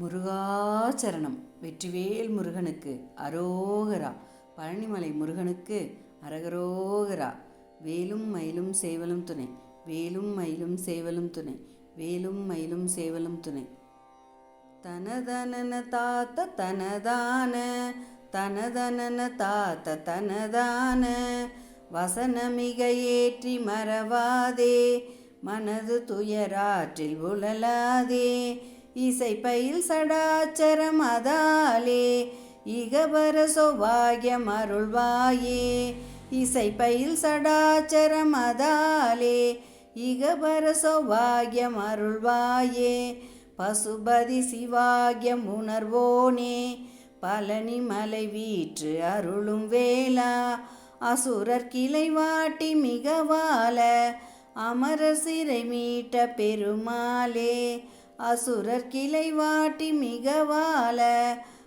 முருகாச்சரணம். வெற்றிவேல் முருகனுக்கு அரோகரா. பழனிமலை முருகனுக்கு அரகரோகரா. வேலும் மயிலும் சேவலும் துணை. வேலும் மயிலும் சேவலும் துணை. வேலும் மயிலும் சேவலும் துணை. தனதனன தாத்த தனதான. தனதனன தாத்த தனதான. வசனமிக ஏற்றி மறவாதே. மனது துயராற்றில் உழலாதே. இசைப்பயில் பயில் சடாச்சரம் அதாலே இகபர சௌபாகியம் அருள்வாயே. இசைப்பயில் பயில் சடாச்சரம் அதாலே இகபர சௌபாகியம் அருள்வாயே. பசுபதி சிவாகியம் உணர்வோனே பழனி மலை வீற்று அருளும் வேளா. அசுரர் கிளை வாட்டி மிக வாழ அமரர் சிறை மீட்ட பெருமாளே. அசுரர் கிளை வாட்டி மிக வாழ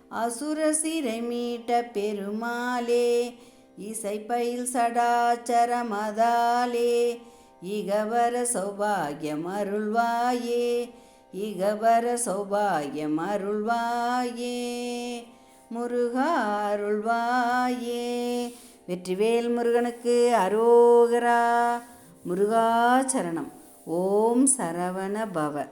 அசுர சிறை மீட்ட பெருமாளே இசைப்பயில் சடாச்சரமதாலே இகவர சௌபாகியம் அருள்வாயே இகவர சௌபாகியம் அருள்வாயே முருகா அருள்வாயே. வெற்றிவேல் முருகனுக்கு அரோகரா முருகாச்சரணம் ஓம் சரவண பவ.